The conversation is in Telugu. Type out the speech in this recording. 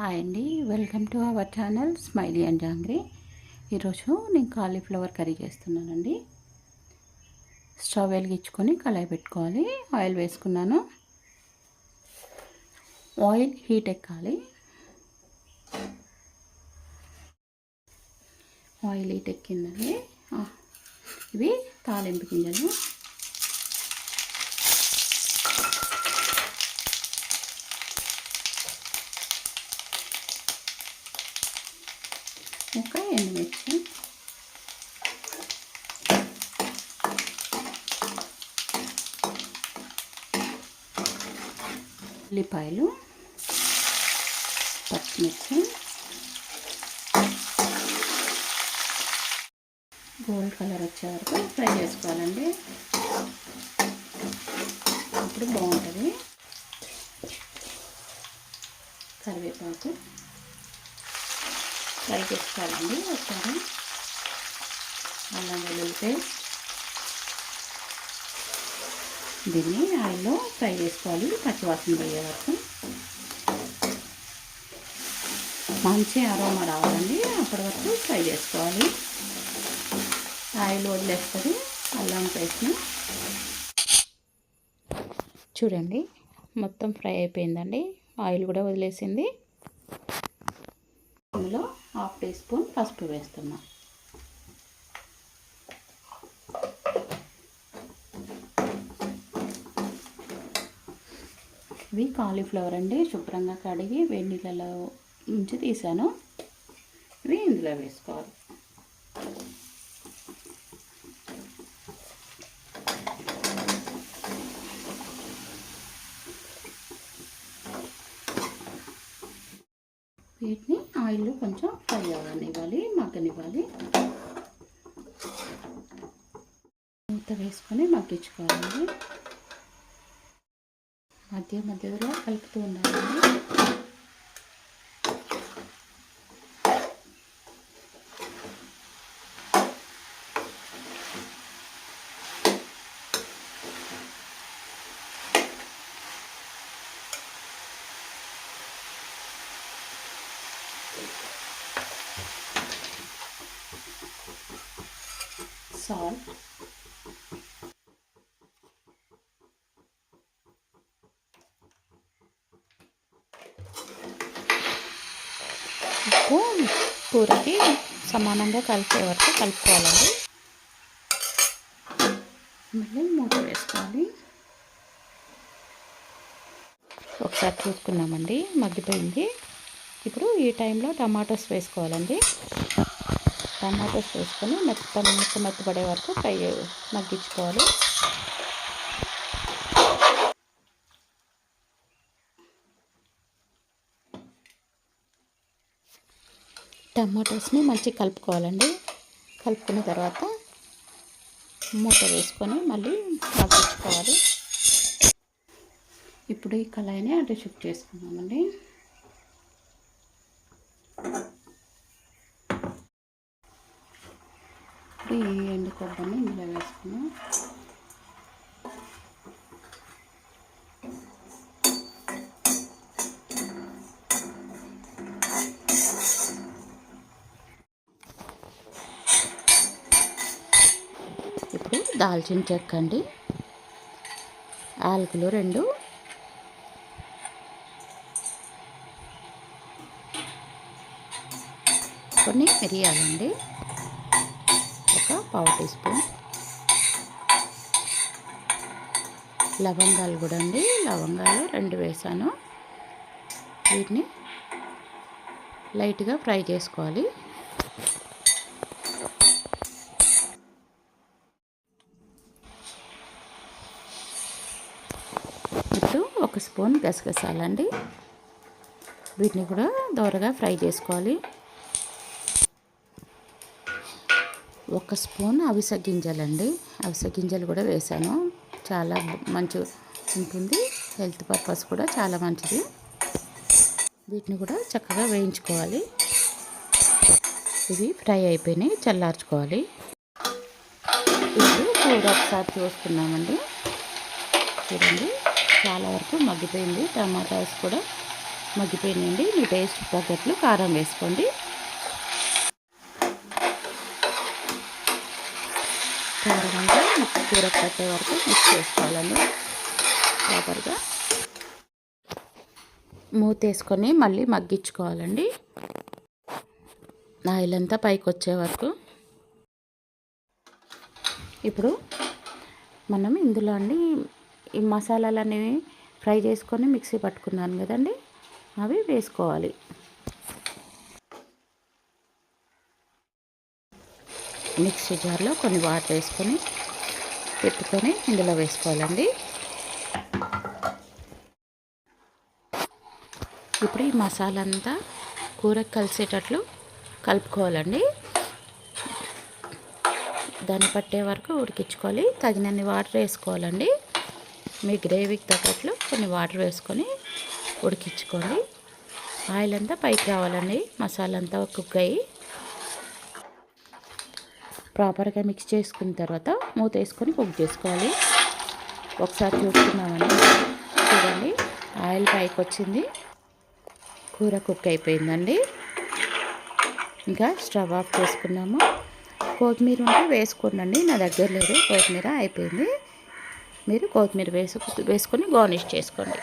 హాయ్ అండి. Welcome to our channel smiley and Jangri. ఈరోజు నేను కాలీఫ్లవర్ కర్రీ చేస్తున్నానండి. స్టవ్ వెలిగించుకొని కళాయి పెట్టుకోవాలి. ఆయిల్ వేసుకున్నాను. ఆయిల్ హీట్ ఎక్కాలి. ఆయిల్ హీట్ ఎక్కిందండి. ఇవి తాలింపు గింజలు. ఒక ఎండుమిర్చి ఉల్లిపాయలు పచ్చిమిర్చి గోల్డ్ కలర్ వచ్చే వరకు ఫ్రై చేసుకోవాలండి. అప్పుడు బాగుంటుంది. కరివేపాకు. ఫ్రై చేసుకోవాలండి ఒకసారి. అల్లం వెల్లుల్లి పేస్ట్. దీన్ని ఆయిల్లో ఫ్రై చేసుకోవాలి. పచ్చివాసన పోయే వరకు. మంచి అరోమా రావాలండి. అప్పటి వరకు ఫ్రై చేసుకోవాలి. ఆయిల్ వదిలేస్తుంది అల్లం పేస్ట్ని. చూడండి మొత్తం ఫ్రై అయిపోయిందండి. ఆయిల్ కూడా వదిలేసింది. అందులో హాఫ్ టీ స్పూన్ పసుపు వేస్తున్నాం. ఇవి కాలీఫ్లవర్ అండి శుభ్రంగా కడిగి వేడి నీళ్ళలో ఉంచి తీసాను. ఇవి ఇందులో వేసుకోవాలి. వీటిని ఆయిల్లో కొంచెం ఫ్రై అవ్వనివ్వాలి మగ్గనివ్వాలి. మూత వేసుకొని మగ్గించుకోవాలి. మధ్య మధ్యలో కలుపుతూ ఉండాలి salt. ఉప్పు కూరకి సమానంగా కలిపే వరకు కలుపుకోవాలండి. మళ్ళీ మూత వేసుకోవాలి. ఒకసారి చూసుకున్నామండి మగ్గిపోయింది. ఇప్పుడు ఈ టైంలో టమాటోస్ వేసుకోవాలండి. టమాటోస్ వేసుకొని మెత్త మెత్త మెత్తపడే వరకు ఫ్రై మగ్గించుకోవాలి. టమాటోస్ని మంచిగా కలుపుకోవాలండి. కలుపుకున్న తర్వాత మూత వేసుకొని మళ్ళీ మగ్గించుకోవాలి. ఇప్పుడు ఈ కళాయిని అటు షిఫ్ట్ చేసుకున్నామండి ఇప్పుడు ఈ ఎండు కొబ్బరిని ఇందులో వేసుకున్నాం. ఇప్పుడు దాల్చిన చెక్క అండి. యాలకులు రెండు. కొన్ని మిరియాలండి. ఒక పావు టీ స్పూన్. లవంగాలు కూడా అండి. లవంగాలు రెండు వేసాను. వీటిని లైట్గా ఫ్రై చేసుకోవాలి. ఇప్పుడు ఒక స్పూన్ గసగసాలండి. వీటిని కూడా దోరగా ఫ్రై చేసుకోవాలి. ఒక స్పూన్ అవిసె గింజలండి. అవిసె గింజలు కూడా వేసాను. చాలా మంచి ఉంటుంది. హెల్త్ పర్పస్ కూడా చాలా మంచిది. వీటిని కూడా చక్కగా వేయించుకోవాలి. ఇవి ఫ్రై అయిపోయినాయి. చల్లార్చుకోవాలి. ఇప్పుడు కూర ఒకసారి చూసుకున్నామండి చూడండి. చాలా వరకు మగ్గిపోయింది. టమాటాస్ కూడా మగ్గిపోయినాయండి. మీ టేస్ట్ తగ్గట్లు కారం వేసుకోండి కారం అంతా కూర పట్టే వరకు మిక్స్ చేసుకోవాలండి. ప్రాపర్గా మూత వేసుకొని మళ్ళీ మగ్గించుకోవాలండి. ఆయిల్ అంతా పైకి వచ్చే వరకు. ఇప్పుడు మనం ఇందులో అండి ఈ మసాలాలు అనేవి ఫ్రై చేసుకొని మిక్సీ పట్టుకున్నాను కదండి. అవి వేసుకోవాలి. మిక్సీ జార్లో కొన్ని వాటర్ వేసుకొని పెట్టుకొని ఇందులో వేసుకోవాలండి. ఇప్పుడు ఈ మసాలా అంతా కూరకు కలిసేటట్లు కలుపుకోవాలండి. దాన్ని పట్టే వరకు ఉడికించుకోవాలి. తగినన్ని వాటర్ వేసుకోవాలండి. మీ గ్రేవీకి తగ్గట్లు కొన్ని వాటర్ వేసుకొని ఉడికించుకోండి. ఆయిల్ అంతా పైకి రావాలండి. మసాలా అంతా కుక్ అయ్యి ప్రాపర్గా మిక్స్ చేసుకున్న తర్వాత మూత వేసుకొని కుక్ చేసుకోవాలి. ఒకసారి చూసుకున్నామని చూడండి ఆయిల్ పైకి వచ్చింది. కూర కుక్ అయిపోయిందండి. ఇంకా స్టవ్ ఆఫ్ చేసుకున్నాము. కొత్తిమీర ఉంటే వేసుకోండి నా దగ్గర లేదు. కొత్తిమీర అయిపోయింది. మీరు కొత్తిమీర వేసు వేసుకొని గార్నిష్ చేసుకోండి.